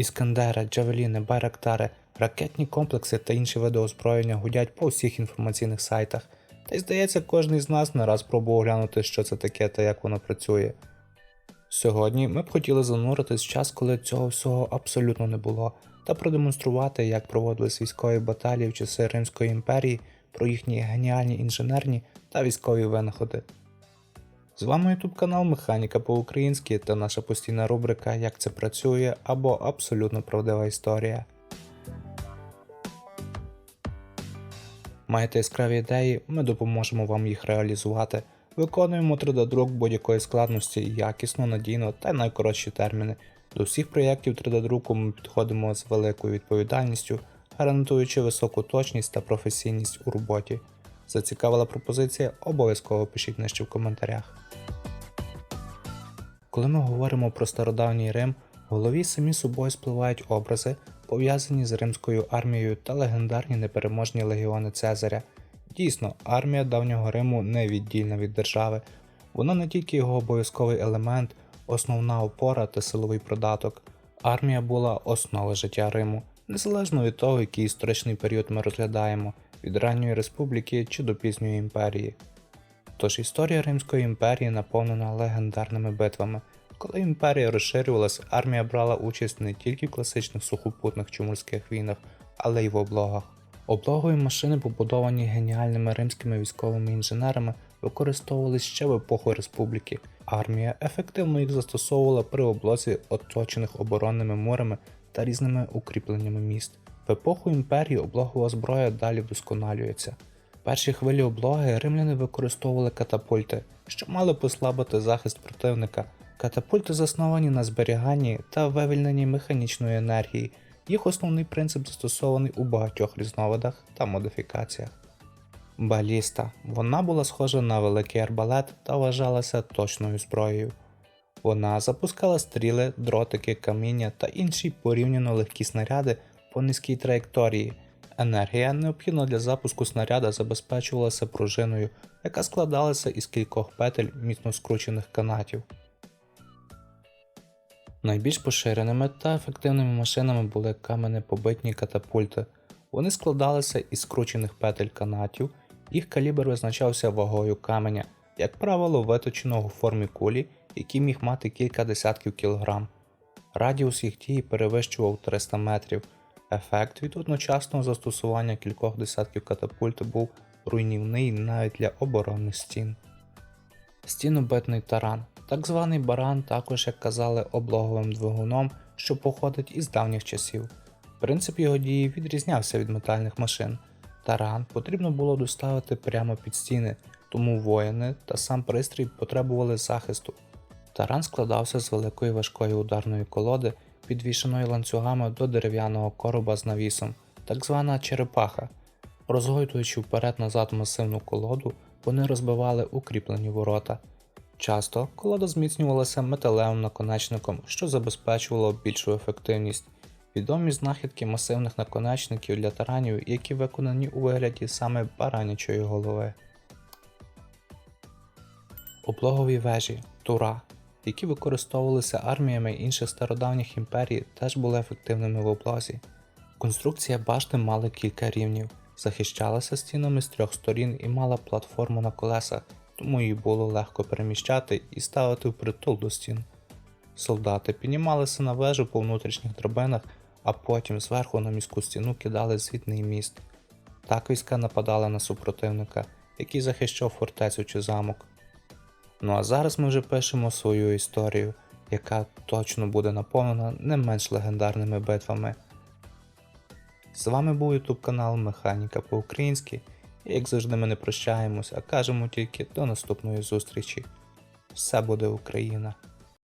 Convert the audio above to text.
Іскандери, джавеліни, байрактари, ракетні комплекси та інші види озброєння гудять по всіх інформаційних сайтах. Та й здається, кожен із нас не раз пробував глянути, що це таке та як воно працює. Сьогодні ми б хотіли зануритись в час, коли цього всього абсолютно не було, та продемонструвати, як проводились військові баталії в часи Римської імперії про їхні геніальні інженерні та військові винаходи. З вами YouTube канал Механіка по-українськи та наша постійна рубрика Як це працює або Абсолютно правдива історія. Маєте яскраві ідеї, ми допоможемо вам їх реалізувати. Виконуємо 3D-друк будь-якої складності якісно, надійно та найкоротші терміни. До всіх проєктів 3D-друку ми підходимо з великою відповідальністю, гарантуючи високу точність та професійність у роботі. Зацікавила пропозиція? Обов'язково пишіть нижче в коментарях. Коли ми говоримо про стародавній Рим, в голові самі собою спливають образи, пов'язані з римською армією та легендарні непереможні легіони Цезаря. Дійсно, армія давнього Риму не віддільна від держави, вона не тільки його обов'язковий елемент, основна опора та силовий продаток. Армія була основа життя Риму, незалежно від того, який історичний період ми розглядаємо, від ранньої республіки чи до пізньої імперії. Тож історія Римської імперії наповнена легендарними битвами. Коли імперія розширювалась, армія брала участь не тільки в класичних сухопутних чи морських війнах, але й в облогах. Облогові машини, побудовані геніальними римськими військовими інженерами, використовувались ще в епоху республіки. Армія ефективно їх застосовувала при облозі оточених оборонними мурами та різними укріпленнями міст. В епоху імперії облогова зброя далі вдосконалюється. В перші хвилі облоги римляни використовували катапульти, що мали послабити захист противника. Катапульти засновані на зберіганні та вивільненні механічної енергії. Їх основний принцип застосований у багатьох різновидах та модифікаціях. Баліста. Вона була схожа на великий арбалет та вважалася точною зброєю. Вона запускала стріли, дротики, каміння та інші порівняно легкі снаряди по низькій траєкторії. Енергія, необхідна для запуску снаряда, забезпечувалася пружиною, яка складалася із кількох петель міцно скручених канатів. Найбільш поширеними та ефективними машинами були каменепобитні катапульти. Вони складалися із скручених петель канатів, їх калібр визначався вагою каменя, як правило, виточеного у формі кулі, який міг мати кілька десятків кілограм. Радіус їх дії перевищував 300 метрів. Ефект від одночасного застосування кількох десятків катапульт був руйнівний навіть для оборонних стін. Стінобитний таран. Так званий баран, також, як казали, облоговим двигуном, що походить із давніх часів. Принцип його дії відрізнявся від метальних машин. Таран потрібно було доставити прямо під стіни, тому воїни та сам пристрій потребували захисту. Таран складався з великої важкої ударної колоди, підвішеної ланцюгами до дерев'яного короба з навісом, так звана черепаха. Розгойдуючи вперед-назад масивну колоду, вони розбивали укріплені ворота. Часто колода зміцнювалася металевим наконечником, що забезпечувало більшу ефективність. Відомі знахідки масивних наконечників для таранів, які виконані у вигляді саме баранячої голови. Облогові вежі тура, які використовувалися арміями інших стародавніх імперій, теж були ефективними в облозі. Конструкція башти мала кілька рівнів, захищалася стінами з трьох сторін і мала платформу на колесах, тому її було легко переміщати і ставити впритул до стін. Солдати піднімалися на вежу по внутрішніх драбинах, а потім зверху на міську стіну кидали звітний міст. Так війська нападали на супротивника, який захищав фортецю чи замок. Ну а зараз ми вже пишемо свою історію, яка точно буде наповнена не менш легендарними битвами. З вами був YouTube канал Механіка по-українськи. І як завжди ми не прощаємось, а кажемо тільки до наступної зустрічі. Все буде Україна!